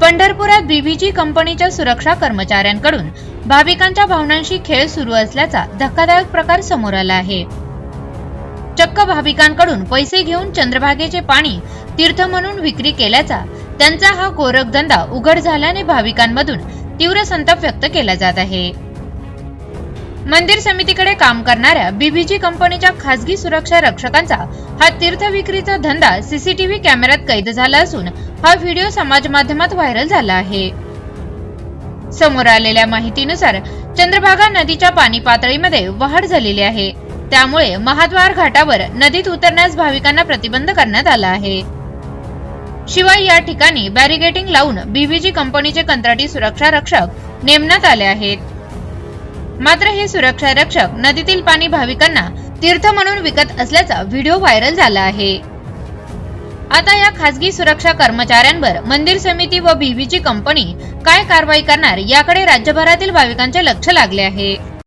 पंढरपुरात बीव्हीजी कंपनीच्या सुरक्षा कर्मचाऱ्यांकडून भाविकांच्या भावनांशी खेळ सुरू असल्याचा धक्कादायक प्रकार समोर आला आहे. चक्क भाविकांकडून पैसे घेऊन चंद्रभागेचे पाणी तीर्थ म्हणून विक्री केल्याचा त्यांचा हा गोरखधंदा उघड झाल्याने भाविकांमधून तीव्र संताप व्यक्त केला जात आहे. मंदिर समितीकडे काम करणाऱ्या बीबीजी कंपनीच्या खासगी सुरक्षा रक्षकांचा हा तीर्थ विक्रीचा धंदा सीसीटीव्ही कॅमेऱ्यात कैद झाला असून हा व्हिडिओ समाज माध्यमात व्हायरल झाला आहे. समोर आलेल्या माहितीनुसार चंद्रभागा नदीच्या पाणी पातळीमध्ये वाढ झालेली आहे. त्यामुळे महाद्वार घाटावर नदीत उतरण्यास भाविकांना प्रतिबंध करण्यात आला आहे. शिवाय या ठिकाणी बॅरिगेटिंग लावून बीबीजी कंपनीचे कंत्राटी सुरक्षा रक्षक नेमण्यात आले आहेत. मात्र हे सुरक्षा रक्षक नदीतील पाणी भाविकांना तीर्थ म्हणून विकत असल्याचा व्हिडिओ व्हायरल झाला आहे. आता या खासगी सुरक्षा कर्मचाऱ्यांवर मंदिर समिती व बीव्हीची कंपनी काय कारवाई करणार याकडे राज्यभरातील भाविकांचे लक्ष लागले आहे.